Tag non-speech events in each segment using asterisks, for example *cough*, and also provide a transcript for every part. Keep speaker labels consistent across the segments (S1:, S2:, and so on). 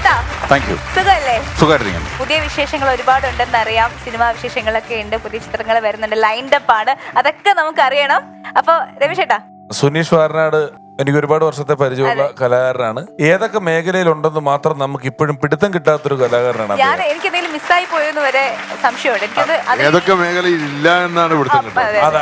S1: ചേട്ടാ
S2: thank you
S1: സുഖമല്ലേ
S2: സുഖമായിട്ടിരിക്കുന്നു.
S1: പുതിയ വിശേഷങ്ങൾ ഒരുപാട് ഉണ്ടെന്ന് അറിയാം സിനിമാ വിശേഷങ്ങളൊക്കെ ഉണ്ട് പുതിയ ചിത്രങ്ങൾ വരുന്നുണ്ട് ലൈൻഡപ്പ് ആണ്. അതൊക്കെ നമുക്ക് അറിയണം അപ്പൊ രമേശ് ചേട്ടാ.
S3: സുനീഷ് വാരനാട് എനിക്ക് ഒരുപാട് വർഷത്തെ പരിചയമുള്ള കലാകാരനാണ്. ഏതൊക്കെ മേഖലയിലുണ്ടെന്ന് മാത്രം നമുക്ക് ഇപ്പോഴും പിടുത്തം കിട്ടാത്തൊരു കലാകാരനാണ്
S1: ഞാൻ എനിക്ക് എന്തെങ്കിലും മിസ്സായി പോയെന്ന് വരെ സംശയമുണ്ട്. എനിക്കത്
S4: ഏതൊക്കെ മേഖലയിൽ ഇല്ല എന്നാണ് പിടുത്തം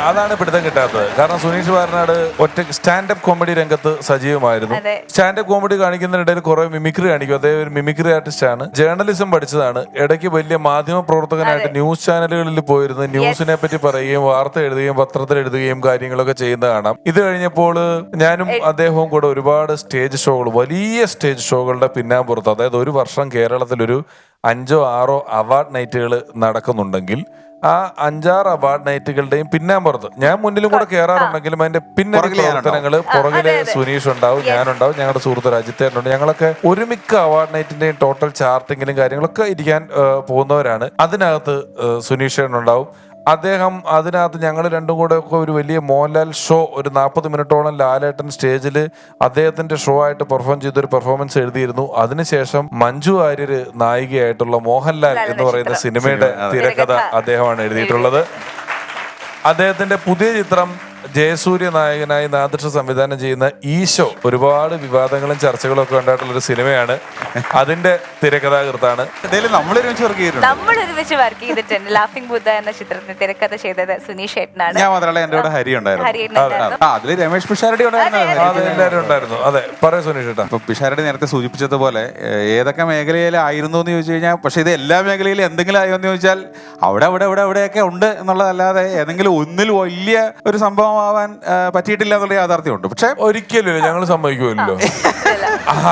S3: അതാണ് പിടുത്തം കിട്ടാത്തത്. കാരണം സുനീഷ് വാരനാട് ഒറ്റ സ്റ്റാൻഡപ്പ് കോമഡി രംഗത്ത് സജീവമായിരുന്നു. സ്റ്റാൻഡപ്പ് കോമഡി കാണിക്കുന്നതിനിടയിൽ കുറെ മിമിക്രി കാണിക്കും. അദ്ദേഹം ഒരു മിമിക്രി ആർട്ടിസ്റ്റ് ആണ് ജേർണലിസം പഠിച്ചതാണ്. ഇടയ്ക്ക് വലിയ മാധ്യമ പ്രവർത്തകനായിട്ട് ന്യൂസ് ചാനലുകളിൽ പോയിരുന്ന്. ന്യൂസിനെ പറ്റി പറയുകയും വാർത്ത എഴുതുകയും പത്രത്തിൽ എഴുതുകയും കാര്യങ്ങളൊക്കെ ചെയ്യുന്നതാണ് കാണാം. ഇത് കഴിഞ്ഞപ്പോൾ ഞാനും അദ്ദേഹവും കൂടെ ഒരുപാട് സ്റ്റേജ് ഷോകൾ വലിയ സ്റ്റേജ് ഷോകളുടെ പിന്നാമ്പുറത്ത് അതായത് ഒരു വർഷം കേരളത്തിലൊരു അഞ്ചോ ആറോ അവാർഡ് നൈറ്റുകൾ നടക്കുന്നുണ്ടെങ്കിൽ ആ അഞ്ചാറ് അവാർഡ് നൈറ്റുകളുടെയും പിന്നാമ്പുറത്ത് ഞാൻ മുന്നിലും കൂടെ കയറാറുണ്ടെങ്കിലും അതിന്റെ പിന്നണി
S2: പുറകിലെ
S3: സുനീഷ് ഉണ്ടാവും ഞാനുണ്ടാവും ഞങ്ങളുടെ സുഹൃത്ത് രാജ്യത്തേനുണ്ട് ഞങ്ങളൊക്കെ ഒരുമിക്ക അവാർഡ് നൈറ്റിന്റെയും ടോട്ടൽ ചാർട്ടിങ്ങിലും കാര്യങ്ങളൊക്കെ ഇരിക്കാൻ പോകുന്നവരാണ്. അതിനകത്ത് ആ, സുനീഷ് ഉണ്ടാവും. അദ്ദേഹം അതിനകത്ത് ഞങ്ങൾ രണ്ടും കൂടെ ഒക്കെ ഒരു വലിയ മോഹൻലാൽ ഷോ ഒരു നാൽപ്പത് മിനിറ്റോളം ലാലേട്ടൻ സ്റ്റേജിൽ അദ്ദേഹത്തിന്റെ ഷോ ആയിട്ട് പെർഫോം ചെയ്തൊരു പെർഫോമൻസ് എഴുതിയിരുന്നു. അതിനുശേഷം മഞ്ജു ആര്യർ നായികയായിട്ടുള്ള മോഹൻലാൽ എന്ന് പറയുന്ന സിനിമയുടെ തിരക്കഥ അദ്ദേഹമാണ് എഴുതിയിട്ടുള്ളത്. അദ്ദേഹത്തിന്റെ പുതിയ ചിത്രം ജയസൂര്യ നായകനായി നാദൃഷ സംവിധാനം ചെയ്യുന്ന ഈശോ ഒരുപാട് വിവാദങ്ങളും ചർച്ചകളും ഒക്കെ ഉണ്ടായിട്ടുള്ള ഒരു സിനിമയാണ്. അതിന്റെ തിരക്കഥാകൃത്താണ്.
S2: നമ്മൾ ഒരുമിച്ച് വർക്ക് ചെയ്തിട്ടുണ്ട്.
S1: നമ്മൾ ഒരുമിച്ച് വർക്ക് ചെയ്തിട്ടുണ്ട്. ലാഫിംഗ് ബുദ്ധ എന്ന ചിത്രത്തിന് തിരക്കഥ ചെയ്തത് സുനീഷ് ഏട്ടനാണ്.
S2: ഞാൻ മാത്രമല്ല എന്റെ കൂടെ ഹരി
S1: ഹരി
S2: ഉണ്ടായിരുന്നു. അതിൽ രമേഷ് പിഷാരടി
S3: അത്
S2: ഉണ്ടായിരുന്നു.
S3: അതെ പറയാം സുനീഷ് ഏട്ടാ.
S2: ഇപ്പൊ പിഷാരടി നേരത്തെ സൂചിപ്പിച്ചതുപോലെ ഏതൊക്കെ മേഖലയിലായിരുന്നു എന്ന് ചോദിച്ചു കഴിഞ്ഞാൽ പക്ഷെ ഇത് എല്ലാ മേഖലയിലും എന്തെങ്കിലും ആയോ എന്ന് ചോദിച്ചാൽ അവിടെ അവിടെ അവിടെ അവിടെയൊക്കെ ഉണ്ട് എന്നുള്ളതല്ലാതെ ഏതെങ്കിലും ഒന്നിൽ വലിയ ഒരു സംഭവമാവാൻ ഏഹ്, പറ്റിയിട്ടില്ല എന്നുള്ള യാഥാർത്ഥ്യമുണ്ട്. പക്ഷെ
S3: ഒരിക്കലും ഞങ്ങൾ സമ്മതിക്കുമല്ലോ.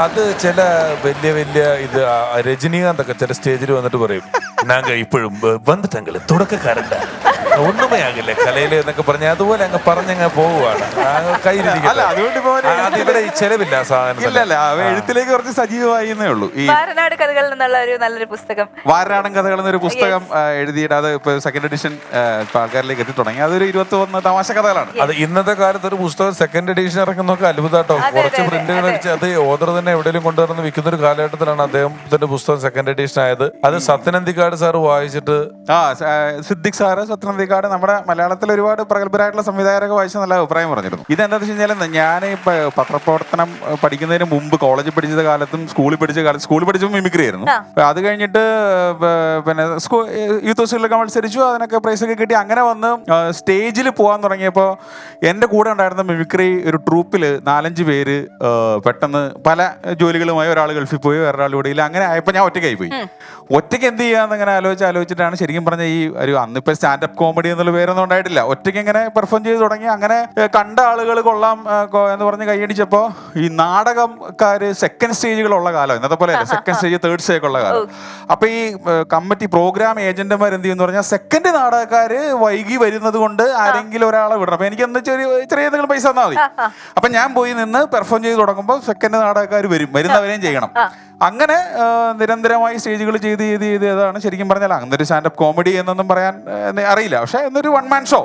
S3: അത് ചില വലിയ വലിയ ഇത് ആ രജനീകാന്ത് ഒക്കെ ചില സ്റ്റേജിൽ വന്നിട്ട് പറയും നാങ്ക ഇപ്പോഴും വന്നിട്ടെങ്കിൽ തുടക്കക്കാരല്ല. ഒന്നുമേ ആകില്ല കലയിൽ എന്നൊക്കെ പറഞ്ഞ അതുപോലെ അങ്ങ് പറഞ്ഞങ്ങ് പോവുകയാണ് അതിവിടെ ഈ ചെലവില്ല ആ
S2: അല്ല അവ എഴുത്തിലേക്ക് കുറച്ച് സജീവമായി എന്നേ ഉള്ളൂ. ഈ
S1: വാരനാട് കഥകളിൽ നിന്നുള്ള ഒരു നല്ലൊരു പുസ്തകം.
S2: വാരാടൻ കഥകൾ എന്നൊരു പുസ്തകം ആ, എഴുതിയിട്ട് അത് ഇപ്പൊ സെക്കൻഡ് എഡിഷൻ ഇപ്പൊ ആൾക്കാരിലേക്ക് എത്തി തുടങ്ങി. അതൊരു ഇരുപത്തി ഒന്ന് തമാശ കഥകളാണ്
S3: അത് ഇന്നത്തെ കാലത്ത് ഒരു പുസ്തകം സെക്കൻഡ് എഡിഷൻ ഇറക്കുന്നൊക്കെ അത്ഭുതാട്ടോ.
S1: അതെ,
S3: കുറച്ച്
S1: അതെ,
S3: പ്രിന്റുകൾ
S1: അതെ.
S3: അടിച്ച് അത് തന്നെ എവിടെയും കൊണ്ടുവരുന്ന വിൽക്കുന്ന ഒരു കാലഘട്ടത്തിലാണ് അദ്ദേഹത്തിന്റെ പുസ്തകം സെക്കൻഡ് എഡിഷൻ ആയത്. അത് സത്യനന്ദിക്കാട് സാർ വായിച്ചിട്ട്
S2: ആ സിദ്ദിഖ് സാറ് സത്യനന്ദിക്കാട് നമ്മുടെ മലയാളത്തിൽ ഒരുപാട് പ്രഗത്ഭരായിട്ടുള്ള സംവിധായകരൊക്കെ വായിച്ച നല്ല അഭിപ്രായം പറഞ്ഞിരുന്നു. ഇതെന്താണെന്ന് വെച്ച് കഴിഞ്ഞാൽ ഞാൻ ഇപ്പൊ പത്രപ്രവർത്തനം പഠിക്കുന്നതിന് മുമ്പ് കോളേജിൽ പഠിച്ച കാലത്തും സ്കൂളിൽ പഠിച്ച കാലത്ത് സ്കൂളിൽ പഠിച്ചപ്പോൾ മിമിക്രി ആയിരുന്നു. അത് കഴിഞ്ഞിട്ട് പിന്നെ സ്കൂൾ യൂത്ത് ഹോസ്റ്റലിലൊക്കെ മത്സരിച്ചു അതിനൊക്കെ പ്രൈസ് ഒക്കെ കിട്ടി. അങ്ങനെ വന്ന് സ്റ്റേജിൽ പോകാൻ തുടങ്ങിയപ്പോൾ എന്റെ കൂടെ ഉണ്ടായിരുന്ന മിമിക്രി ഒരു ട്രൂപ്പിൽ നാലഞ്ച് പേര് പെട്ടെന്ന് പല ജോലികളുമായി ഒരാൾ ഗൾഫിൽ പോയി വേറൊരാൾ ഇവിടെ ഇല്ല. അങ്ങനെ ആയപ്പോൾ ഞാൻ ഒറ്റയ്ക്കായി പോയി. ഒറ്റയ്ക്ക് എന്ത് ചെയ്യാന്ന് അങ്ങനെ ആലോചിച്ച് ആലോചിച്ചിട്ടാണ് ശരിക്കും പറഞ്ഞ ഈ ഒരു അന്നിപ്പോൾ സ്റ്റാൻഡപ്പ് കോമഡി എന്നുള്ള പേരൊന്നും ഉണ്ടായിട്ടില്ല. ഒറ്റയ്ക്ക് ഇങ്ങനെ പെർഫോം ചെയ്ത് തുടങ്ങി അങ്ങനെ കണ്ട ആളുകൾ കൊള്ളാം എന്ന് പറഞ്ഞ് കൈയടിച്ചപ്പോൾ ഈ നാടകക്കാര് സെക്കൻഡ് സ്റ്റേജുകളുള്ള കാലം ഇന്നത്തെ പോലെ സെക്കൻഡ് സ്റ്റേജ് തേർഡ് സ്റ്റേജ് ഉള്ള കാലം. അപ്പൊ ഈ കമ്മിറ്റി പ്രോഗ്രാം ഏജന്റുമാർ എന്ത് ചെയ്യുന്ന പറഞ്ഞാൽ സെക്കൻഡ് നാടകക്കാര് വൈകി വരുന്നത് കൊണ്ട് ആരെങ്കിലും ഒരാളെ വിടണം. അപ്പൊ എനിക്ക് എന്ന് ചെറിയ ചെറിയ എന്തെങ്കിലും പൈസ തന്നാൽ മതി. അപ്പൊ ഞാൻ പോയി നിന്ന് പെർഫോം ചെയ്ത് തുടങ്ങുമ്പോൾ സെക്കൻഡ് നാടകക്കാർ വരും വരുന്നവരെയും ചെയ്യണം. അങ്ങനെ നിരന്തരമായി സ്റ്റേജുകൾ ചെയ്ത് ചെയ്ത് ചെയ്ത് ഏതാണ് ശരിക്കും പറഞ്ഞാൽ അങ്ങനെ ഒരു സ്റ്റാൻഡപ്പ് കോമഡി എന്നൊന്നും പറയാൻ അറിയില്ല. പക്ഷെ എന്നൊരു വൺ മാൻ ഷോ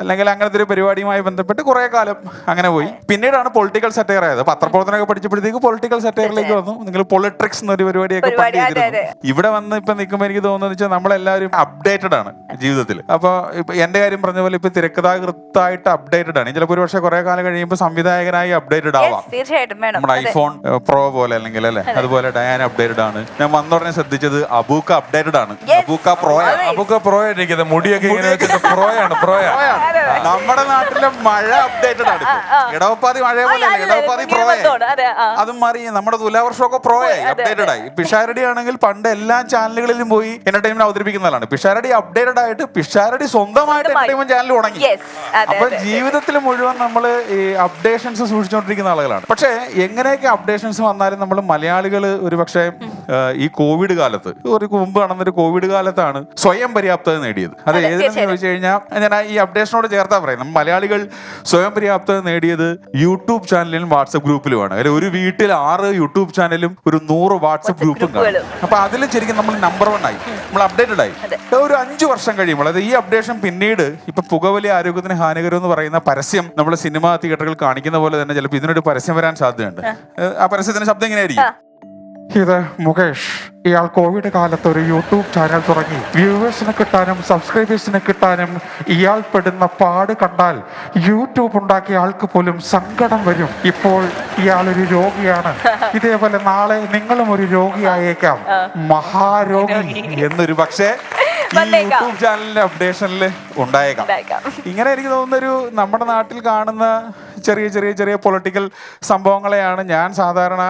S2: അല്ലെങ്കിൽ അങ്ങനത്തെ ഒരു പരിപാടിയുമായി ബന്ധപ്പെട്ട് കുറെ കാലം അങ്ങനെ പോയി. പിന്നീടാണ് പൊളിറ്റിക്കൽ സെറ്റയർ ആയത്. പത്രപ്രവർത്തനമൊക്കെ പഠിച്ചപ്പോഴത്തേക്ക് പൊളിറ്റിക്കൽ സെറ്റയറിലേക്ക് വന്നു. നിങ്ങൾ പൊളിട്രിക്സ് എന്നൊരു പരിപാടിയൊക്കെ ചെയ്തിരുന്നു. ഇവിടെ വന്ന് ഇപ്പൊ നിൽക്കുമ്പോൾ എനിക്ക് തോന്നുന്നത് വെച്ചാൽ നമ്മളെല്ലാവരും അപ്ഡേറ്റഡ് ആണ് ജീവിതത്തിൽ. അപ്പൊ ഇപ്പൊ എന്റെ കാര്യം പറഞ്ഞ പോലെ ഇപ്പൊ തിരക്കഥാകൃത്തായിട്ട് അപ്ഡേറ്റഡ് ആണ്. ചിലപ്പോൾ ഒരു പക്ഷേ കുറെ കാലം കഴിയുമ്പോൾ സംവിധായകനായി അപ്ഡേറ്റഡ് ആവാം. നമ്മുടെ ഐഫോൺ പ്രോ പോലെ അല്ലെങ്കിൽ അല്ലെ? അതുപോലെ ഡയാന അപ്ഡേറ്റഡ് ആണ്. ഞാൻ വന്ന ഉടനെ ശ്രദ്ധിച്ചത് അബൂക്ക അപ്ഡേറ്റഡ് ആണ്. അബൂക്ക പ്രോയ അബൂക്ക
S3: പ്രോയ പ്രോ ഇരിക്കുന്നത്. മുടിയൊക്കെ ഇങ്ങനെ വെച്ചിട്ട് പ്രോയാണ് പ്രോയ. *laughs*
S2: നമ്മുടെ നാട്ടിലെ മഴ അപ്ഡേറ്റഡ് ആണ് ഇടവപ്പാതി മഴ പോലെ ഇടവപ്പാതി
S1: പ്രോയ അതെ,
S2: മാറി നമ്മുടെ തുലാവർഷമൊക്കെ പ്രോ ആയി അപ്ഡേറ്റഡ് ആയി. പിഷാരടി ആണെങ്കിൽ പണ്ട് എല്ലാ ചാനലുകളിലും പോയി എന്റർടൈൻമെന്റ് അവതരിപ്പിക്കുന്നതാണ് പിഷാരടി അപ്ഡേറ്റഡ് ആയിട്ട് പിഷാരടി സ്വന്തമായിട്ട് എന്റർടൈൻമെന്റ് ചാനൽ തുടങ്ങി. അപ്പൊ ജീവിതത്തിൽ മുഴുവൻ നമ്മൾ ഈ അപ്ഡേഷൻസ് സൂക്ഷിച്ചുകൊണ്ടിരിക്കുന്ന ആളുകളാണ്. പക്ഷേ എങ്ങനെയൊക്കെ അപ്ഡേഷൻസ് വന്നാലും നമ്മൾ മലയാളികൾ ഒരു പക്ഷേ ഈ കോവിഡ് കാലത്ത് ഒരു മുമ്പ് നടന്നൊരു കോവിഡ് കാലത്താണ് സ്വയം പര്യാപ്തത നേടിയത്. അത് ഏതെന്ന് ചോദിച്ചു കഴിഞ്ഞാൽ ഞാൻ ഈ അപ്ഡേഷനോട് ചേർത്താ പറയാം നമ്മൾ മലയാളികൾ സ്വയം പര്യാപ്തത നേടിയത് യൂട്യൂബ് ചാനലിലും വാട്സപ്പ് ഗ്രൂപ്പിലുമാണ്. അതിൽ ഒരു വീട്ടിൽ ആറ് യൂട്യൂബ് ചാനലും ഒരു നൂറ് വാട്സപ്പ് ഗ്രൂപ്പും കാണും. അപ്പൊ അതിൽ ശരിക്കും നമ്മൾ നമ്പർ വൺ ആയി. നമ്മൾ അപ്ഡേറ്റഡ് ആയി. ഒരു അഞ്ചു വർഷം കഴിയുമ്പോൾ അതായത് ഈ അപ്ഡേഷൻ പിന്നീട് ഇപ്പൊ പുകവലി ആരോഗ്യത്തിന് ഹാനികരം എന്ന് പറയുന്ന പരസ്യം നമ്മൾ സിനിമാ തിയേറ്ററുകൾ കാണിക്കുന്ന പോലെ തന്നെ ചിലപ്പോൾ ഇതിനൊരു പരസ്യം വരാൻ സാധ്യതയുണ്ട്. ആ. പരസ്യത്തിന്റെ ശബ്ദം എങ്ങനെയായിരിക്കും ഇത് മുകേഷ്. ഇയാൾ കോവിഡ് കാലത്ത് ഒരു യൂട്യൂബ് ചാനൽ തുടങ്ങി. വ്യൂവേഴ്സിനെ കിട്ടാനും സബ്സ്ക്രൈബേഴ്സിനെ കിട്ടാനും ഇയാൾ പെടുന്ന പാട് കണ്ടാൽ യൂട്യൂബ് ഉണ്ടാക്കിയ ആൾക്ക് പോലും സങ്കടം വരും. ഇപ്പോൾ ഇയാൾ ഒരു രോഗിയാണ്. *laughs* ഇതേപോലെ നാളെ നിങ്ങളും ഒരു രോഗിയായേക്കാം. മഹാരോഗി. എന്നൊരു പക്ഷേ *laughs* ഈ യൂട്യൂബ് ചാനലിന്റെ അപ്ഡേഷനിൽ ഉണ്ടായേക്കാം.
S1: ഉണ്ടായേക്കാം.
S2: ഇങ്ങനെ എനിക്ക് തോന്നുന്നൊരു നമ്മുടെ നാട്ടിൽ കാണുന്ന ചെറിയ ചെറിയ ചെറിയ പൊളിറ്റിക്കൽ സംഭവങ്ങളെയാണ് ഞാൻ സാധാരണ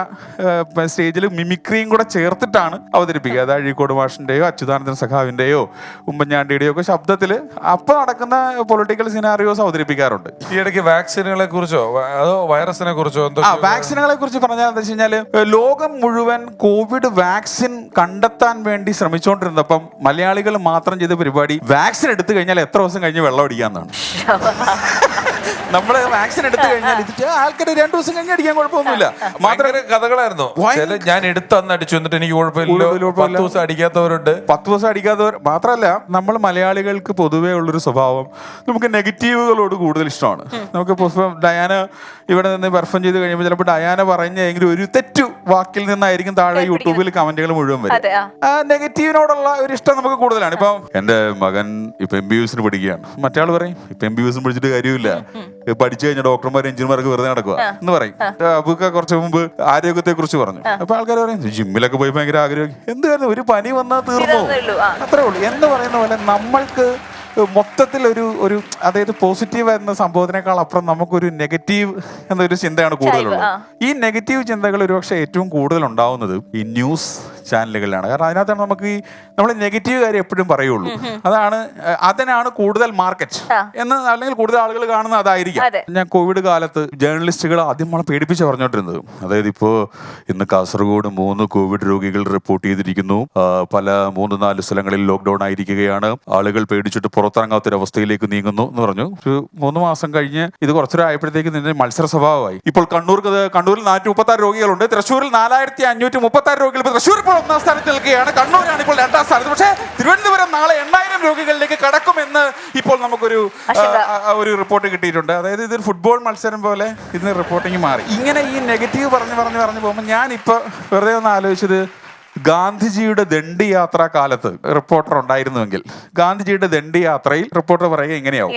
S2: സ്റ്റേജിൽ മിമിക്രിയും കൂടെ ചേർത്തിട്ടാണ് അവതരിപ്പിക്കുക. അത് അഴീക്കോട് മാഷിന്റെയോ അച്യുതാനന്ദൻ സഖാവിന്റെയോ ഉമ്മൻചാണ്ടിയുടെയോ ഒക്കെ ശബ്ദത്തിൽ അപ്പോൾ നടക്കുന്ന പൊളിറ്റിക്കൽ സിനാറിയോസ് അവതരിപ്പിക്കാറുണ്ട്.
S3: ഈ ഇടയ്ക്ക് വാക്സിനുകളെ കുറിച്ചോ അതോ വൈറസിനെ കുറിച്ചോ എന്തോ
S2: ആ വാക്സിനുകളെ കുറിച്ച് പറഞ്ഞാൽ എന്താ വെച്ച് കഴിഞ്ഞാൽ ലോകം മുഴുവൻ കോവിഡ് വാക്സിൻ കണ്ടെത്താൻ വേണ്ടി ശ്രമിച്ചുകൊണ്ടിരുന്നപ്പം മലയാളികൾ മാത്രം ചെയ്ത പരിപാടി വാക്സിൻ എടുത്തു കഴിഞ്ഞാൽ എത്ര ദിവസം കഴിഞ്ഞ് വെള്ളം അടിക്കാന്നാണ്. *laughs* നമ്മൾ വാക്സിൻ എടുത്തു കഴിഞ്ഞാൽ ഇത് ആൾക്കാർ രണ്ടു ദിവസം കഴിഞ്ഞ് അടിക്കാൻ കുഴപ്പമൊന്നുമില്ല.
S3: മാത്രമേ കഥകളായിരുന്നു. ഞാൻ എടുത്തന്ന് അടിച്ചു എന്നിട്ട് എനിക്ക് കുഴപ്പമില്ല. പത്ത് ദിവസം അടിക്കാത്തവരുണ്ട്.
S2: പത്ത് ദിവസം അടിക്കാത്തവർ മാത്രമല്ല നമ്മൾ മലയാളികൾക്ക് പൊതുവേ ഉള്ളൊരു സ്വഭാവം നമുക്ക് നെഗറ്റീവുകളോട് കൂടുതൽ ഇഷ്ടമാണ്. നമുക്ക് ഇപ്പം ഡയാന ഇവിടെ നിന്ന് പെർഫോം ചെയ്ത് കഴിയുമ്പോൾ ചിലപ്പോൾ ഡയാന പറഞ്ഞ എങ്കിലും ഒരു തെറ്റു വാക്കിൽ നിന്നായിരിക്കും താഴെ യൂട്യൂബിൽ കമന്റുകൾ മുഴുവൻ വരും. നെഗറ്റീവിനോടുള്ള ഒരു ഇഷ്ടം നമുക്ക് കൂടുതലാണ്. ഇപ്പം എന്റെ മകൻ ഇപ്പൊ എം ബി യുസിന് പഠിക്കുകയാണ്. മറ്റേ പറയും ഇപ്പൊ എം ബി യുസിന് പഠിച്ചിട്ട് കാര്യമില്ല. പഠിച്ചു കഴിഞ്ഞ ഡോക്ടർമാർ എഞ്ചിനീയർമാർക്ക് വെറുതെ നടക്കുക എന്ന് പറയും. അബുക്ക കുറച്ച് മുമ്പ് ആരോഗ്യത്തെ കുറിച്ച് പറഞ്ഞു അപ്പൊ ആൾക്കാർ പറയും ജിമ്മിലൊക്കെ പോയി ഭയങ്കര ആഗ്രഹം. എന്തായിരുന്നു ഒരു പനി വന്നാൽ തീർന്നു. അത്രേ ഉള്ളൂ. എന്ന് പറയുന്ന പോലെ നമ്മൾക്ക് മൊത്തത്തിൽ ഒരു ഒരു അതായത് പോസിറ്റീവ് എന്ന സംഭവത്തിനേക്കാൾ അപ്പുറം നമുക്കൊരു നെഗറ്റീവ് എന്നൊരു ചിന്തയാണ് കൂടുതലുള്ളത്. ഈ നെഗറ്റീവ് ചിന്തകൾ ഒരുപക്ഷെ ഏറ്റവും കൂടുതൽ ഉണ്ടാവുന്നത് ഈ ന്യൂസ് ചാനലുകളിലാണ് കാരണം അതിനകത്താണ് നമുക്ക് ഈ നമ്മൾ നെഗറ്റീവ് കാര്യം എപ്പോഴും പറയുള്ളൂ. അതാണ് അതിനാണ് കൂടുതൽ മാർക്കറ്റ്. എന്ന് അല്ലെങ്കിൽ കൂടുതൽ ആളുകൾ കാണുന്ന അതായിരിക്കും. ഞാൻ കോവിഡ് കാലത്ത് ജേർണലിസ്റ്റുകൾ ആദ്യം നമ്മളെ പേടിപ്പിച്ച് പറഞ്ഞുകൊണ്ടിരുന്നത് അതായത് ഇപ്പോൾ ഇന്ന് കാസർഗോഡ് മൂന്ന് കോവിഡ് രോഗികൾ റിപ്പോർട്ട് ചെയ്തിരിക്കുന്നു. പല മൂന്ന് നാല് സ്ഥലങ്ങളിൽ ലോക്ക്ഡൌൺ ആയിരിക്കുകയാണ്. ആളുകൾ പേടിച്ചിട്ട് പുറത്തിറങ്ങാത്തൊരവസ്ഥയിലേക്ക് നീങ്ങുന്നു എന്ന് പറഞ്ഞു. ഒരു മൂന്ന് മാസം കഴിഞ്ഞ് ഇത് കുറച്ചൊരു ആയപ്പോഴത്തേക്ക് നിന്റെ മത്സര സ്വഭാവമായി. ഇപ്പോൾ കണ്ണൂർ കണ്ണൂരിൽ നാനൂറ്റി മുപ്പത്തി ആറ് രോഗികളുണ്ട്. തൃശ്ശൂരിൽ നാലായിരത്തി അഞ്ഞൂറ്റി മുപ്പത്തി ആറ് രോഗികൾ. ഇപ്പോൾ തൃശ്ശൂർ ഇപ്പോൾ ഒന്നാം സ്ഥാനത്ത് നിൽക്കുകയാണ്. കണ്ണൂരാണ് ഇപ്പോൾ രണ്ടാം സ്ഥാനത്ത്. പക്ഷേ തിരുവനന്തപുരം നാളെ എണ്ണായിരം രോഗികളിലേക്ക് കടക്കുമെന്ന് ഇപ്പോൾ നമുക്കൊരു ഒരു റിപ്പോർട്ട് കിട്ടിയിട്ടുണ്ട്. അതായത് ഇതൊരു ഫുട്ബോൾ മത്സരം പോലെ ഇതിന് റിപ്പോർട്ടിങ് മാറി. ഇങ്ങനെ ഈ നെഗറ്റീവ് പറഞ്ഞ് പറഞ്ഞ് പറഞ്ഞ് പോകുമ്പോൾ ഞാനിപ്പോൾ വെറുതെ ഒന്ന് ആലോചിച്ചത് ഗാന്ധിജിയുടെ ദണ്ഡി യാത്രാ കാലത്ത് റിപ്പോർട്ടർ ഉണ്ടായിരുന്നുവെങ്കിൽ ഗാന്ധിജിയുടെ ദണ്ഡി യാത്രയിൽ റിപ്പോർട്ടർ പറയുക ഇങ്ങനെയാവും.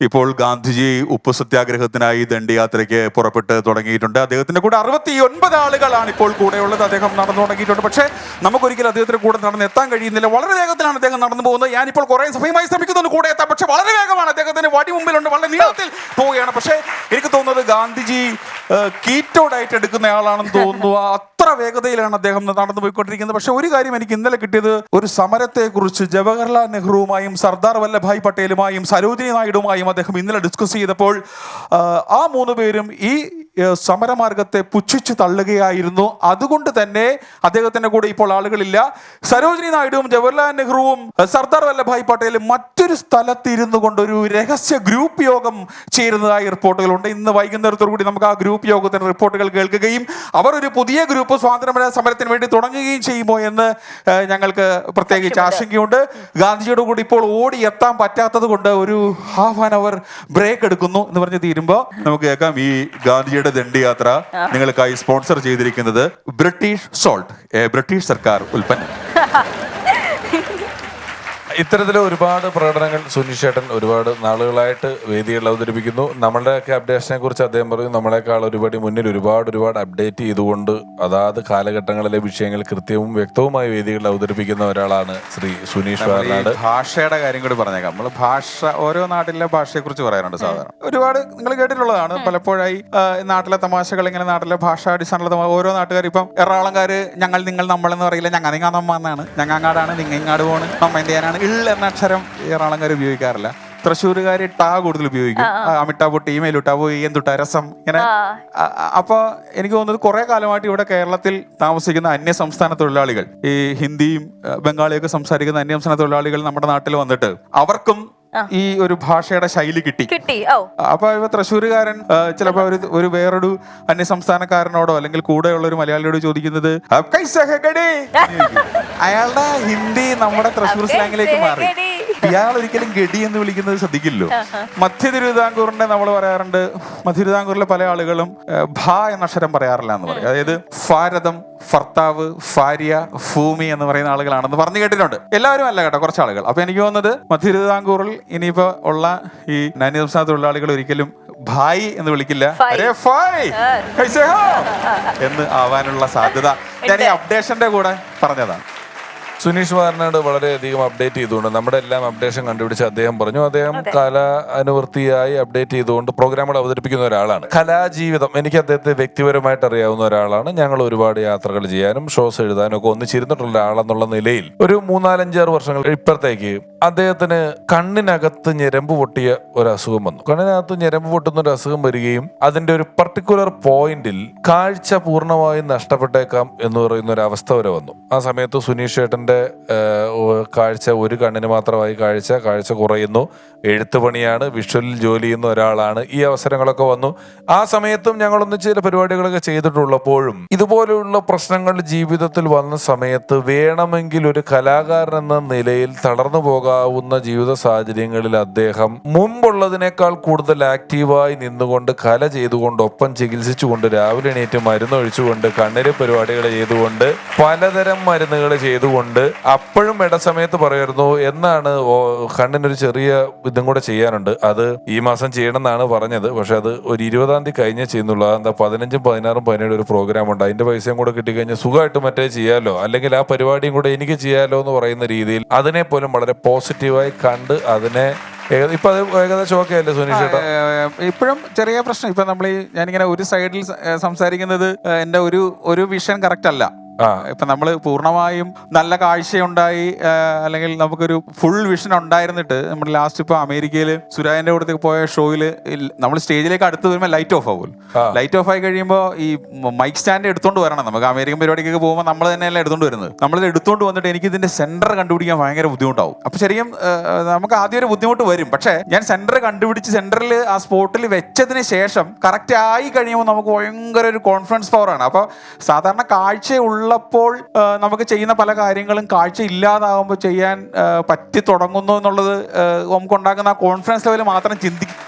S2: ഇപ്പോൾ ഗാന്ധിജി ഉപ്പ് സത്യാഗ്രഹത്തിനായി ദണ്ഡി യാത്രയ്ക്ക് പുറപ്പെട്ട് തുടങ്ങിയിട്ടുണ്ട്. അദ്ദേഹത്തിന്റെ കൂടെ അറുപത്തി ഒൻപത് ആളുകളാണ് ഇപ്പോൾ കൂടെയുള്ളത്. അദ്ദേഹം നടന്നു തുടങ്ങിയിട്ടുണ്ട്. പക്ഷേ നമുക്കൊരിക്കലും അദ്ദേഹത്തിന്റെ കൂടെ നടന്ന് എത്താൻ കഴിയുന്നില്ല. വളരെ വേഗത്തിലാണ് അദ്ദേഹം നടന്നു പോകുന്നത്. ഞാനിപ്പോൾ കുറേ സമയമായി ശ്രമിക്കുന്നുണ്ട് കൂടെ എത്താൻ പക്ഷേ വളരെ വേഗമാണ്. അദ്ദേഹത്തിന്റെ വടി മുമ്പിലുണ്ട്. വളരെ നീളത്തിൽ പോവുകയാണ്. പക്ഷേ എനിക്ക് തോന്നുന്നത് ഗാന്ധിജി കീറ്റോ ഡയറ്റ് എടുക്കുന്ന ആളാണെന്ന് തോന്നുന്നു. അത്ര വേഗതയിലാണ് അദ്ദേഹം നടന്നു പോയിക്കൊണ്ടിരിക്കുന്നത്. പക്ഷെ ഒരു കാര്യം എനിക്ക് ഇന്നലെ കിട്ടിയത് ഒരു സമരത്തെ കുറിച്ച് ജവഹർലാൽ നെഹ്റുവുമായും സർദാർ വല്ലഭായ് പട്ടേലുമായും സരോജിനി നായിഡുമായും അദ്ദേഹം ഇന്നലെ ഡിസ്കസ് ചെയ്തപ്പോൾ ആ, മൂന്ന് പേരും ഈ സമരമാർഗത്തെ പുച്ഛിച്ചു തള്ളുകയായിരുന്നു. അതുകൊണ്ട് തന്നെ അദ്ദേഹത്തിന്റെ കൂടെ ഇപ്പോൾ ആളുകളില്ല. സരോജിനി നായിഡുവും ജവഹർലാൽ നെഹ്റുവും സർദാർ വല്ലഭായ് പട്ടേലും മറ്റൊരു സ്ഥലത്ത് ഇരുന്നു കൊണ്ട് ഒരു രഹസ്യ ഗ്രൂപ്പ് യോഗം ചേരുന്നതായി റിപ്പോർട്ടുകളുണ്ട്. ഇന്ന് വൈകുന്നേരത്തോടു കൂടി നമുക്ക് ആ ഗ്രൂപ്പ് യോഗത്തിന്റെ റിപ്പോർട്ടുകൾ കേൾക്കുകയും അവർ ഒരു പുതിയ ഗ്രൂപ്പ് സ്വാതന്ത്ര്യ സമരത്തിന് വേണ്ടി തുടങ്ങുകയും ചെയ്യുമോ എന്ന് ഞങ്ങൾക്ക് പ്രത്യേകിച്ച് ആശങ്കയുണ്ട്. ഗാന്ധിജിയുടെ കൂടി ഇപ്പോൾ ഓടി എത്താൻ പറ്റാത്തത് കൊണ്ട് ഒരു ഹാഫ് ആൻ അവർ ബ്രേക്ക് എടുക്കുന്നു എന്ന് പറഞ്ഞ് തീരുമ്പോൾ നമുക്ക് കേൾക്കാം ഈ ഗാന്ധിജിയുടെ ദണ്ഡിയാത്ര നിങ്ങൾക്കായി സ്പോൺസർ ചെയ്തിരിക്കുന്നത് ബ്രിട്ടീഷ് സോൾട്ട് ബ്രിട്ടീഷ് സർക്കാർ ഉൽപ്പന്നം. *laughs*
S3: ഇത്തരത്തിലെ ഒരുപാട് പ്രകടനങ്ങൾ സുനിഷേട്ടൻ ചേട്ടൻ ഒരുപാട് നാളുകളായിട്ട് വേദികളിൽ അവതരിപ്പിക്കുന്നു. നമ്മളുടെയൊക്കെ അപ്ഡേഷനെ കുറിച്ച് അദ്ദേഹം പറയും നമ്മളെക്കാൾ ഒരുപാട് മുന്നിൽ ഒരുപാട് ഒരുപാട് അപ്ഡേറ്റ് ചെയ്തുകൊണ്ട് അതാത് കാലഘട്ടങ്ങളിലെ വിഷയങ്ങൾ കൃത്യവും വ്യക്തവുമായി വേദികളിൽ അവതരിപ്പിക്കുന്ന ഒരാളാണ് ശ്രീ സുനീഷ് വാർനാട്
S2: ഭാഷയുടെ കാര്യം കൂടി പറഞ്ഞേക്കാം. നമ്മൾ ഭാഷ ഓരോ നാട്ടിലെ ഭാഷയെ കുറിച്ച് പറയാറുണ്ട് സാധാരണ. ഒരുപാട് നിങ്ങൾ കേട്ടിട്ടുള്ളതാണ്. പലപ്പോഴായി നാട്ടിലെ തമാശകൾ ഇങ്ങനെ നാട്ടിലെ ഭാഷാടിസ്ഥാനമുള്ള ഓരോ നാട്ടുകാർ ഇപ്പം എറണാകുളംകാർ ഞങ്ങൾ നിങ്ങൾ നമ്മൾ എന്ന് പറയില്ല. ഞങ്ങൾ നിങ്ങൾ നമ്മ എന്നാണ്. ഞങ്ങങ്ങാടാണ് നിങ്ങങ്ങാട് പോണ്. നമ്മ എന്തിനാണ് ഇള്ള എന്ന അക്ഷരം ഏറാളങ്കാർ ഉപയോഗിക്കാറില്ല. തൃശ്ശൂരുകാർ ടാ കൂടുതൽ ഉപയോഗിക്കും. ആ, അമിട്ടാ പൊട്ടി മേലുട്ടാ പോയി എന്തുട്ടാ രസം ഇങ്ങനെ.
S1: ആ.
S2: അ- അ- അപ്പൊ എനിക്ക് തോന്നുന്നത് കുറെ കാലമായിട്ട് ഇവിടെ കേരളത്തിൽ താമസിക്കുന്ന അന്യ സംസ്ഥാന തൊഴിലാളികൾ ഈ ഹിന്ദിയും ബംഗാളിയൊക്കെ സംസാരിക്കുന്ന അന്യ സംസ്ഥാന തൊഴിലാളികൾ നമ്മുടെ നാട്ടിൽ വന്നിട്ട് അവർക്കും ഈ ഒരു ഭാഷയുടെ ശൈലി കിട്ടി.
S1: കിട്ടി. ഓ.
S2: അപ്പൊ ഇപ്പൊ തൃശ്ശൂരുകാരൻ ചിലപ്പോ ഒരു ഒരു വേറൊരു അന്യ സംസ്ഥാനക്കാരനോടോ അല്ലെങ്കിൽ കൂടെയുള്ള ഒരു മലയാളിയോട് ചോദിക്കുന്നത്? *laughs* അയാളുടെ ഹിന്ദി നമ്മുടെ തൃശ്ശൂർ സ്ലാങ്ങിലേക്ക് മാറി? ഇയാൾ ഒരിക്കലും ഗഡി എന്ന് വിളിക്കുന്നത് ശ്രദ്ധിക്കില്ലോ മധ്യ തിരുവിതാംകൂറിന്റെ നമ്മൾ പറയാറുണ്ട് മധ്യ തിരുവിതാംകൂറിലെ പല ആളുകളും ഭ എന്ന അക്ഷരം പറയാറില്ല എന്ന് പറയും. അതായത് ഭാരതം ഭർത്താവ് ഭാര്യ ഭൂമി എന്ന് പറയുന്ന ആളുകളാണെന്ന് പറഞ്ഞു കേട്ടിട്ടുണ്ട്. എല്ലാവരും അല്ല കേട്ടോ കുറച്ച് ആളുകൾ. അപ്പൊ എനിക്ക് തോന്നുന്നത് മധ്യ തിരുവിതാംകൂറിൽ ഇനിയിപ്പോ ഉള്ള ഈ നാന്യ സംസ്ഥാന തൊഴിലാളികൾ ഒരിക്കലും ഭായ് എന്ന് വിളിക്കില്ല. അരേ ഫായ്? എന്ന് ആവാനുള്ള സാധ്യത. ഞാൻ ഈ അപ്ഡേഷന്റെ കൂടെ പറഞ്ഞതാണ്.
S3: സുനീഷ് വാരനാട് വളരെയധികം അപ്ഡേറ്റ് ചെയ്തുകൊണ്ട് നമ്മുടെ എല്ലാം അപ്ഡേഷൻ കണ്ടുപിടിച്ച് അദ്ദേഹം പറഞ്ഞു. അദ്ദേഹം കല അനുവൃത്തിയായി അപ്ഡേറ്റ് ചെയ്തുകൊണ്ട് പ്രോഗ്രാമുകൾ അവതരിപ്പിക്കുന്ന ഒരാളാണ്. കലാജീവിതം എനിക്ക് അദ്ദേഹത്തെ വ്യക്തിപരമായിട്ട് അറിയാവുന്ന ഒരാളാണ്. ഞങ്ങൾ ഒരുപാട് യാത്രകൾ ചെയ്യാനും ഷോസ് എഴുതാനും ഒക്കെ ഒന്നിച്ചിരുന്നിട്ടുള്ള ഒരാളെന്നുള്ള നിലയിൽ ഒരു മൂന്നാലഞ്ചാറ് വർഷങ്ങൾ ഇപ്പുറത്തേക്ക് അദ്ദേഹത്തിന് കണ്ണിനകത്ത് ഞരമ്പ് പൊട്ടിയ ഒരു അസുഖം വന്നു. കണ്ണിനകത്ത് ഞരമ്പ് പൊട്ടുന്ന ഒരു അസുഖം വരികയും അതിന്റെ ഒരു പർട്ടിക്കുലർ പോയിന്റിൽ കാഴ്ച പൂർണമായും നഷ്ടപ്പെട്ടേക്കാം എന്ന് പറയുന്ന ഒരു അവസ്ഥ വരെ വന്നു. ആ സമയത്ത് സുനീഷ് ചേട്ടന്റെ ഒ- കാഴ്ച ഒരു കണ്ണിന് മാത്രമായി കാഴ്ച. കാഴ്ച കുറയുന്നു. എഴുത്ത് പണിയാണ്. വിഷ്വലിൽ ജോലി ചെയ്യുന്ന ഒരാളാണ്. ഈ അവസരങ്ങളൊക്കെ വന്നു. ആ സമയത്തും ഞങ്ങളൊന്ന് ചില പരിപാടികളൊക്കെ ചെയ്തിട്ടുള്ളപ്പോഴും ഇതുപോലെയുള്ള പ്രശ്നങ്ങൾ ജീവിതത്തിൽ വന്ന സമയത്ത് വേണമെങ്കിൽ ഒരു കലാകാരൻ എന്ന നിലയിൽ തളർന്നു പോകാവുന്ന ജീവിത സാഹചര്യങ്ങളിൽ അദ്ദേഹം മുമ്പുള്ളതിനേക്കാൾ കൂടുതൽ ആക്റ്റീവായി നിന്നുകൊണ്ട് കല ചെയ്തുകൊണ്ട് ഒപ്പം ചികിത്സിച്ചുകൊണ്ട് രാവിലെ എണീറ്റ് മരുന്ന് ഒഴിച്ചുകൊണ്ട് കണ്ണിലെ പരിപാടികൾ ചെയ്തുകൊണ്ട് പലതരം മരുന്നുകൾ ചെയ്തുകൊണ്ട് അപ്പോഴും ഇടസമയത്ത് പറയുമായിരുന്നു എന്നാണ് കണ്ണിനൊരു ചെറിയ ഇതും കൂടെ ചെയ്യാനുണ്ട്. അത് ഈ മാസം ചെയ്യണം എന്നാണ് പറഞ്ഞത്. പക്ഷെ അത് ഒരു ഇരുപതാം തീയതി കഴിഞ്ഞേ ചെയ്യുന്നുള്ളൂ. എന്താ പതിനഞ്ചും പതിനാറും പതിനേഴും ഒരു പ്രോഗ്രാം ഉണ്ട്. അതിന്റെ പൈസയും കൂടെ കിട്ടിക്കഴിഞ്ഞാൽ സുഖമായിട്ട് മറ്റേ ചെയ്യാലോ? അല്ലെങ്കിൽ ആ പരിപാടിയും കൂടെ എനിക്ക് ചെയ്യാലോ എന്ന് പറയുന്ന രീതിയിൽ അതിനെ പോലും വളരെ പോസിറ്റീവായി കണ്ട് അതിനെ ഇപ്പൊ
S2: ഇപ്പോഴും ചെറിയ പ്രശ്നം. ഇപ്പൊ നമ്മൾ ഞാനിങ്ങനെ ഒരു സൈഡിൽ സംസാരിക്കുന്നത് എന്റെ ഒരു ഒരു വിഷൻ കറക്റ്റ് അല്ല. ഇപ്പൊ നമ്മൾ പൂർണമായും നല്ല കാഴ്ചയുണ്ടായി ഉണ്ടായി അല്ലെങ്കിൽ നമുക്കൊരു ഫുൾ വിഷൻ ഉണ്ടായിരുന്നിട്ട് നമ്മൾ ലാസ്റ്റ് ഇപ്പൊ അമേരിക്കയിൽ സുരാജന്റെ കൂടത്തേക്ക് പോയ ഷോയിൽ നമ്മൾ സ്റ്റേജിലേക്ക് അടുത്ത് വരുമ്പോൾ ലൈറ്റ് ഓഫ്
S3: ആവും
S2: ലൈറ്റ് ഓഫ് ആയി കഴിയുമ്പോൾ ഈ മൈക്ക് സ്റ്റാൻഡ് എടുത്തോണ്ട് വരണം നമുക്ക്. അമേരിക്കൻ പരിപാടിക്കൊക്കെ പോകുമ്പോൾ നമ്മൾ തന്നെയല്ല എടുത്തോണ്ട് വരുന്നത്. നമ്മൾ എടുത്തോണ്ട് വന്നിട്ട് എനിക്ക് ഇതിന്റെ സെന്റർ കണ്ടുപിടിക്കാൻ ഭയങ്കര ബുദ്ധിമുട്ടാവും. അപ്പൊ ശരിക്കും നമുക്ക് ആദ്യം ഒരു ബുദ്ധിമുട്ട് വരും. പക്ഷേ ഞാൻ സെന്റർ കണ്ടുപിടിച്ച് സെന്ററിൽ ആ സ്പോട്ടിൽ വെച്ചതിന് ശേഷം കറക്റ്റ് ആയി കഴിയുമ്പോൾ നമുക്ക് ഭയങ്കര ഒരു കോൺഫിഡൻസ് പവർ ആണ്. അപ്പൊ സാധാരണ കാഴ്ച ഉള്ളപ്പോൾ നമുക്ക് ചെയ്യുന്ന പല കാര്യങ്ങളും കാഴ്ച ഇല്ലാതാകുമ്പോൾ ചെയ്യാൻ പറ്റി തുടങ്ങുന്നു എന്നുള്ളത് നമുക്ക് ഉണ്ടാക്കുന്ന ആ കോൺഫിഡൻസ് ലെവൽ മാത്രം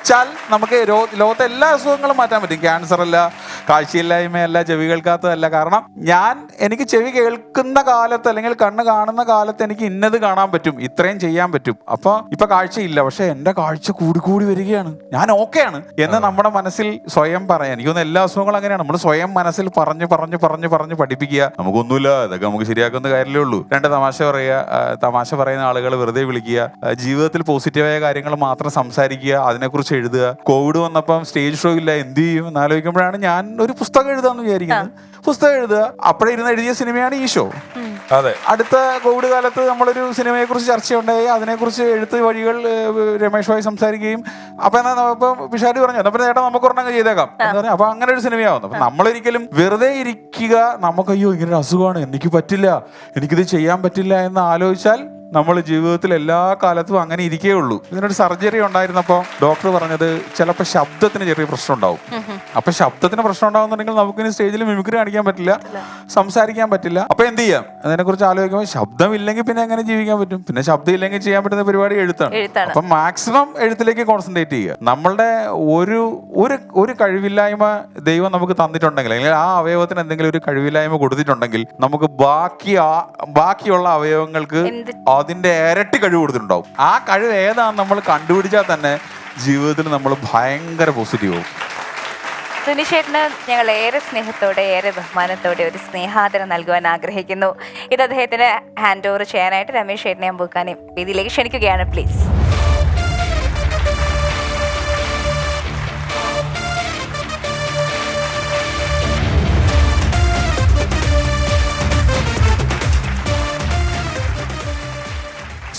S2: ചിന്തിച്ചാൽ നമുക്ക് രോ- ലോകത്തെ എല്ലാ അസുഖങ്ങളും മാറ്റാൻ പറ്റും. ക്യാൻസർ അല്ല കാഴ്ചയില്ലായ്മയല്ല ചെവി കേൾക്കാത്തതല്ല കാരണം ഞാൻ എനിക്ക് ചെവി കേൾക്കുന്ന കാലത്ത് അല്ലെങ്കിൽ കണ്ണ് കാണുന്ന കാലത്ത് എനിക്ക് ഇന്നത് കാണാൻ പറ്റും. ഇത്രയും ചെയ്യാൻ പറ്റും. അപ്പൊ ഇപ്പൊ കാഴ്ചയില്ല. പക്ഷെ എന്റെ കാഴ്ച കൂടി കൂടി വരികയാണ്. ഞാൻ ഓക്കെയാണ് എന്ന് നമ്മുടെ മനസ്സിൽ സ്വയം പറയാൻ. എനിക്ക് തോന്നുന്നു എല്ലാ അസുഖങ്ങളും അങ്ങനെയാണ്. നമ്മൾ സ്വയം മനസ്സിൽ പറഞ്ഞ് പറഞ്ഞ് പറഞ്ഞ് പറഞ്ഞ് പഠിപ്പിക്കുക. നമുക്കൊന്നുമില്ല. ഇതൊക്കെ നമുക്ക് ശരിയാക്കുന്ന കാര്യമല്ലേ ഉള്ളൂ. രണ്ട് തമാശ പറയുക തമാശ പറയുന്ന ആളുകൾ വെറുതെ വിളിക്കുക ജീവിതത്തിൽ പോസിറ്റീവായ കാര്യങ്ങൾ മാത്രം സംസാരിക്കുക അതിനെക്കുറിച്ച് എഴുതുക. കോവിഡ് വന്നപ്പം സ്റ്റേജ് ഷോ ഇല്ല എന്ത് ചെയ്യും എന്ന് ആലോചിക്കുമ്പോഴാണ് ഞാൻ ഒരു പുസ്തകം എഴുതാന്ന് വിചാരിക്കുന്നത്. പുസ്തകം എഴുതുക അപ്പോഴേ ഇരുന്ന് എഴുതിയ സിനിമയാണ് ഈ ഷോ
S3: അതെ.
S2: അടുത്ത കോവിഡ് കാലത്ത് നമ്മളൊരു സിനിമയെ കുറിച്ച് ചർച്ചയുണ്ടായി. അതിനെക്കുറിച്ച് എഴുത്ത് വഴികൾ രമേഷ് രമേഷുമായി സംസാരിക്കുകയും. അപ്പൊ എന്നാ ഇപ്പൊ പിഷാരി പറഞ്ഞു അപ്പൊ ചേട്ടാ നമുക്ക് ഒരെണ്ണം ചെയ്തേക്കാം. എന്ന് പറഞ്ഞു. അപ്പൊ അങ്ങനെ ഒരു സിനിമയാവുന്നു. അപ്പൊ നമ്മളൊരിക്കലും വെറുതെ ഇരിക്കുക നമുക്ക് അയ്യോ ഇങ്ങനെ ഒരു അസുഖമാണ് എനിക്ക് പറ്റില്ല എനിക്കിത് ചെയ്യാൻ പറ്റില്ല എന്ന് ആലോചിച്ചാൽ നമ്മൾ ജീവിതത്തിൽ എല്ലാ കാലത്തും അങ്ങനെ ഇരിക്കേ ഉള്ളൂ. ഇതിനൊരു സർജറി ഉണ്ടായിരുന്നപ്പോൾ ഡോക്ടർ പറഞ്ഞത് ചിലപ്പോൾ ശബ്ദത്തിന് ചെറിയ പ്രശ്നം ഉണ്ടാവും. അപ്പൊ ശബ്ദത്തിന് പ്രശ്നം ഉണ്ടാവുന്നുണ്ടെങ്കിൽ നമുക്ക് നമുക്കിനി സ്റ്റേജിൽ മിമിക്രി കാണിക്കാൻ പറ്റില്ല സംസാരിക്കാൻ പറ്റില്ല. അപ്പൊ എന്ത് ചെയ്യാം? അതിനെ കുറിച്ച് ആലോചിക്കുമ്പോൾ ശബ്ദം ഇല്ലെങ്കിൽ പിന്നെ എങ്ങനെ ജീവിക്കാൻ പറ്റും? പിന്നെ ശബ്ദം ഇല്ലെങ്കിൽ ചെയ്യാൻ പറ്റുന്ന പരിപാടി എഴുത്താണ്. അപ്പൊ മാക്സിമം എഴുത്തിലേക്ക് കോൺസെൻട്രേറ്റ് ചെയ്യുക. നമ്മളുടെ ഒരു ഒരു ഒരു കഴിവില്ലായ്മ ദൈവം നമുക്ക് തന്നിട്ടുണ്ടെങ്കിൽ അല്ലെങ്കിൽ ആ അവയവത്തിന് എന്തെങ്കിലും ഒരു കഴിവില്ലായ്മ കൊടുത്തിട്ടുണ്ടെങ്കിൽ നമുക്ക് ബാക്കി ബാക്കിയുള്ള അവയവങ്ങൾക്ക് അതിന്റെ ഇരട്ടി കഴിവ് കൊടുത്തിട്ടുണ്ടാവും. ആ കഴിവ് ഏതാണെന്ന് നമ്മൾ കണ്ടുപിടിച്ചാൽ തന്നെ ജീവിതത്തിൽ നമ്മൾ ഭയങ്കര പോസിറ്റീവ്
S1: സുനിഷേട്ടന് ഞങ്ങൾ ഏറെ സ്നേഹത്തോടെ ഏറെ ബഹുമാനത്തോടെ ഒരു സ്നേഹാദരം നൽകുവാൻ ആഗ്രഹിക്കുന്നു. ഇത് അദ്ദേഹത്തിന് ഹാൻഡ് ഓവർ ചെയ്യാനായിട്ട് രമേശ് ചേട്ടനെ അമ്പൂക്കാനെ ഇതിലേക്ക് ക്ഷണിക്കുകയാണ് പ്ലീസ്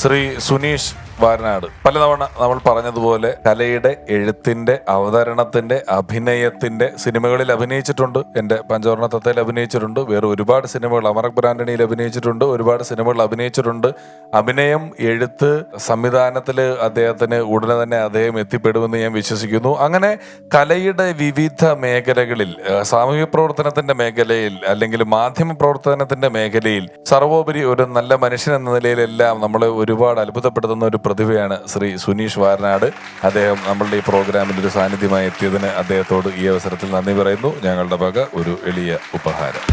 S3: ശ്രീ സുനീഷ് വാരനാട്. പലതവണ നമ്മൾ പറഞ്ഞതുപോലെ കലയുടെ എഴുത്തിന്റെ അവതരണത്തിന്റെ അഭിനയത്തിന്റെ സിനിമകളിൽ അഭിനയിച്ചിട്ടുണ്ട്. എന്റെ പഞ്ചവർണ തത്തയിൽ അഭിനയിച്ചിട്ടുണ്ട്. വേറെ ഒരുപാട് സിനിമകൾ അമറക് ബ്രാൻഡണിയിൽ അഭിനയിച്ചിട്ടുണ്ട്. ഒരുപാട് സിനിമകൾ അഭിനയിച്ചിട്ടുണ്ട്. അഭിനയം എഴുത്ത് സംവിധാനത്തിൽ അദ്ദേഹത്തിന് ഉടനെ തന്നെ അദ്ദേഹം എത്തിപ്പെടുമെന്ന് ഞാൻ വിശ്വസിക്കുന്നു. അങ്ങനെ കലയുടെ വിവിധ മേഖലകളിൽ സാമൂഹ്യ പ്രവർത്തനത്തിന്റെ മേഖലയിൽ അല്ലെങ്കിൽ മാധ്യമ പ്രവർത്തനത്തിന്റെ മേഖലയിൽ സർവോപരി ഒരു നല്ല മനുഷ്യൻ എന്ന നിലയിലെല്ലാം നമ്മൾ ഒരുപാട് അത്ഭുതപ്പെടുത്തുന്ന ഒരു പ്രതിഭയാണ് ശ്രീ സുനീഷ് വാരനാട്. അദ്ദേഹം നമ്മളുടെ ഈ പ്രോഗ്രാമിൽ ഒരു സാന്നിധ്യമായി എത്തിയതിന് അദ്ദേഹത്തോട് ഈ അവസരത്തിൽ നന്ദി പറയുന്നു. ഞങ്ങളുടെ വക ഒരു എളിയ ഉപഹാരം.